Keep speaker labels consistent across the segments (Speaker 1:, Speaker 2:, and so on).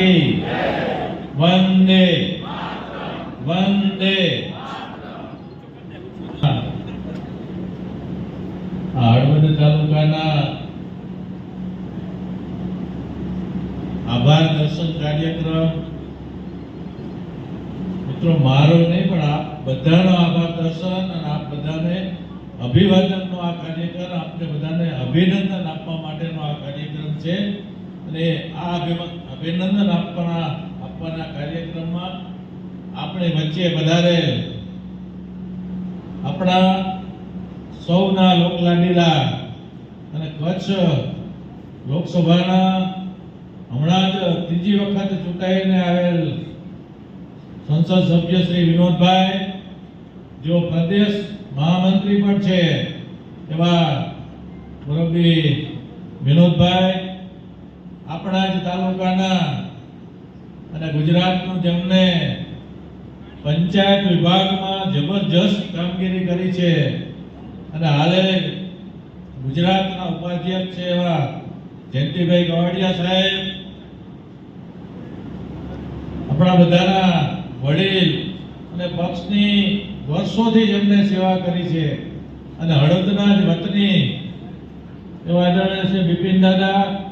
Speaker 1: કી વંદે. વંદે. હળવદ તાલુકાના આભાર દર્શન કાર્યક્રમ. મિત્રો, મારો નહીં, પણ આપ બધાનો આભાર દર્શન અને આપ બધાને અભિવાદનનો આ કાર્યક્રમ, આપને બધાને અભિનંદન આપવા માટેનો આ કાર્યક્રમ છે. અને આ અભિમા- અભિનંદન આપવાના આપવાના કાર્યક્રમમાં આપણે વચ્ચે વધારે આપણા સૌના લોકલાડીલા અને કચ્છ લોકસભાના હમણાં જ ત્રીજી વખત ચૂંટાઈને આવેલ સંસદ સભ્ય શ્રી વિનોદભાઈ જો પ્રદેશ મહામંત્રી પણ છે એવા મોરબી વિનોદભાઈ આપણા જ તાલુકાના અને ગુજરાતનું જેમને પંચાયત વિભાગમાં જબરજસ્ત કામગીરી કરી છે અને હાલે ગુજરાતના ઉપાધ્યક્ષ છે એવા જયંતિભાઈ ગવાડિયા સાહેબ, આપણા બધાના વડીલ અને પક્ષની વર્ષોથી જેમને સેવા કરી છે અને હળદના જ વતની એવા આદરણીય છે બિપિન દાદા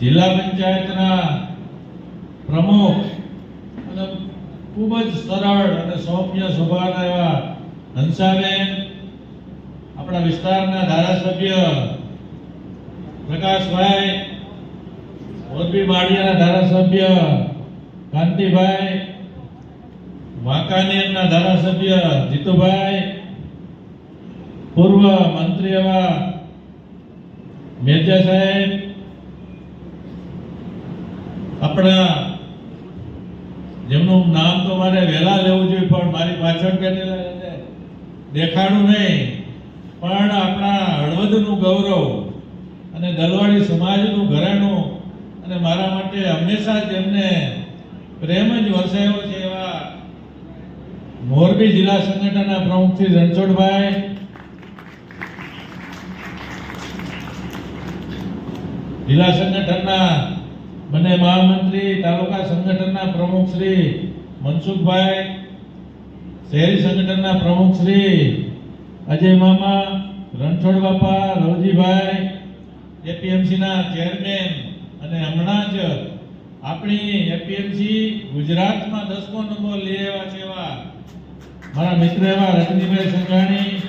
Speaker 1: જિલ્લા પંચાયતના પ્રમુખ અને ખૂબ જ સરળ અને સૌમ્ય સ્વભાવના એવા હંસાબેન આપણા વિસ્તારના ધારાસભ્ય પ્રકાશભાઈ, મોરબી માળિયાના ધારાસભ્ય કાંતિભાઈ, વાંકાનેરના ધારાસભ્ય જીતુભાઈ, પૂર્વ મંત્રી એવા મેરજા સાહેબ આપણા જેમનું નામ તો મારે વહેલા લેવું જોઈએ, પણ મારી પાછળ કે દેખાડું નહીં. પણ આપણા હળવદનું ગૌરવ અને દલવાડી સમાજનું ઘરેણું અને મારા માટે હંમેશા જ એમને પ્રેમ જ વરસાયો છે એવા મોરબી જિલ્લા સંગઠનના પ્રમુખ શ્રી રણછોડભાઈ. જિલ્લા સંગઠનના બંને મહામંત્રી, તાલુકા સંગઠનના પ્રમુખ શ્રી મનસુખભાઈ, શહેરી સંગઠનના પ્રમુખ શ્રી અજય મામા, રણછોડ બાપા, રવજીભાઈ, એપીએમસીના ચેરમેન અને હમણાં જ આપણી એપીએમસી ગુજરાતમાં દસમો નંબર લઈ આવ્યા છે એવા મારા મિત્ર એવા રજનીભાઈ સંઘાણી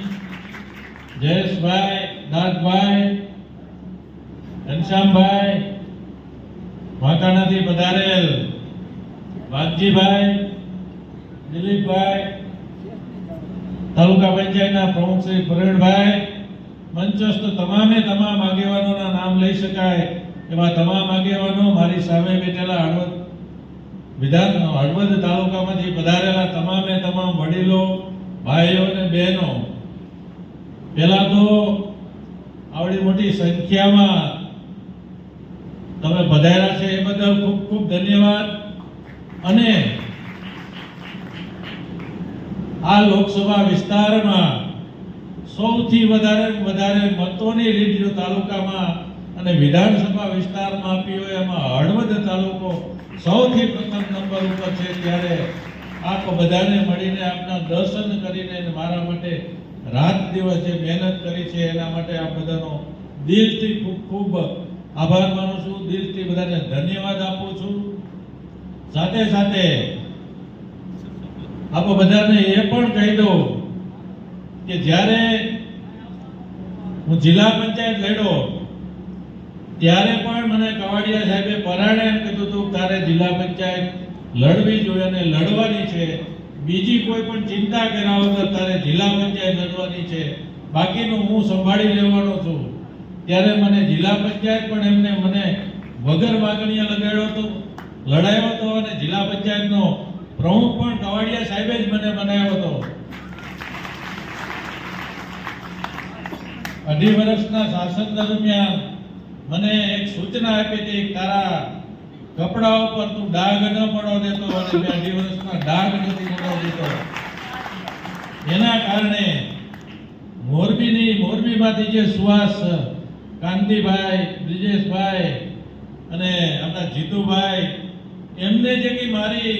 Speaker 1: જયેશભાઈ દાસભાઈ ઘનશ્યામભાઈ વાંકાણાથી પધારેલ વાઘજીભાઈ, દિલીપભાઈ, તાલુકા પંચાયતના પ્રમુખ શ્રી પ્રવીણભાઈ મંચસ્થ તમામે તમામ આગેવાનોના નામ લઈ શકાય એવા તમામ આગેવાનો મારી સામે બેઠેલા હળવદ વિધાન, હળવદ તાલુકામાંથી પધારેલા તમામે તમામ વડીલો, ભાઈઓ અને બહેનો. પહેલાં તો આવડી મોટી સંખ્યામાં તમે પધાર્યા છે એ બદલ ખૂબ ખૂબ ધન્યવાદ. અને આ લોકસભા વિસ્તારમાં સૌથી વધારે વધારે મતોની લીડ તાલુકામાં અને વિધાનસભા વિસ્તારમાં આપી હોય એમાં હળવદ તાલુકો સૌથી પ્રથમ નંબર ઉપર છે ત્યારે આપ બધાને મળીને આપના દર્શન કરીને મારા માટે રાત દિવસ જે મહેનત કરી છે. એના માટે આપ બધાનો દિલથી ખૂબ ખૂબ આભાર માનું છું. દિલથી બધાને ધન્યવાદ આપું છું. સાથે સાથે આપ બધાને એ પણ કહી દઉં કે જ્યારે હું જિલ્લા પંચાયત લડ્યો, ત્યારે પણ મને કવાડિયા સાહેબે પરાણે એમ કીધું હતું, તારે જિલ્લા પંચાયત લડવી જોઈએ અને લડવાની છે. બીજી કોઈ પણ ચિંતા કર્યા વગર તારે જિલ્લા પંચાયત લડવાની છે. બાકીનું હું સંભાળી લેવાનો છું. ત્યારે મને જિલ્લા પંચાયત પણ એમને મને વગર માગણીએ લગાડ્યો હતો, લડાયો હતો અને જિલ્લા પંચાયતનો પ્રમુખ પણ કવાડિયા સાહેબે જ મને બનાવ્યો હતો. અઢી વર્ષના શાસન દરમિયાન મને એક સૂચના આપી હતી, તારા કપડા ઉપર તું ડાઘ ન પડો દેતો અને મેં અઢી વર્ષના ડાઘ નથી પડવા દેતો. એના કારણે મોરબીની, મોરબીમાંથી જે સુહાસ કાંતિભાઈ બ્રિજેશભાઈ અને આપણા જીતુભાઈ, એમને જે કંઈ મારી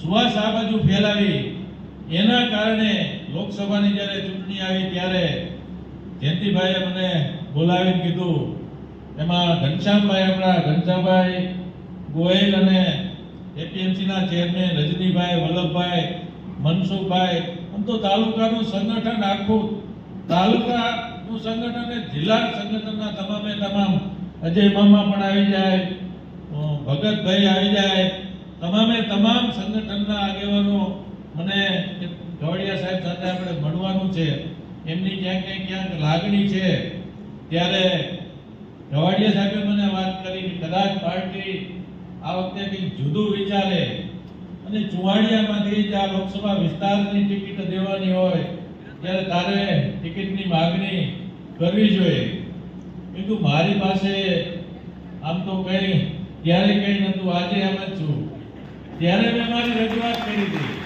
Speaker 1: સુવાસ આ બાજુ ફેલાવી, એના કારણે લોકસભાની જ્યારે ચૂંટણી આવી ત્યારે જયંતિભાઈએ મને બોલાવીને કીધું, એમાં ઘનશ્યામભાઈ, આપણા ઘનશ્યામભાઈ ગોયલ અને એપીએમસીના ચેરમેન રજનીભાઈ, વલ્લભભાઈ, મનસુખભાઈ, આમ તો તાલુકાનું સંગઠન આખું તાલુકાનું સંગઠન જિલ્લા સંગઠનના તમામે તમામ અજય મામા પણ આવી જાય ભગતભાઈ આવી જાય. તમામે તમામ સંગઠનના આગેવાનો મને ગવડિયા સાહેબ સાથે આપણે મળવાનું છે, એમની ક્યાંક ક્યાંક ક્યાંક લાગણી છે. ત્યારે ગવાડિયા સાહેબે મને વાત કરી કે કદાચ પાર્ટી આ વખતે કંઈક જુદું વિચારે અને ચુવાડિયામાંથી જ આ લોકસભા વિસ્તારની ટિકિટ દેવાની હોય, ત્યારે તારે ટિકિટની માગણી કરવી જોઈએ. કીધું, મારી પાસે આમ તો કઈ ત્યારે કઈ નતું આજે એમ જ છું. ત્યારે મેં મારી રજૂઆત કરી હતી.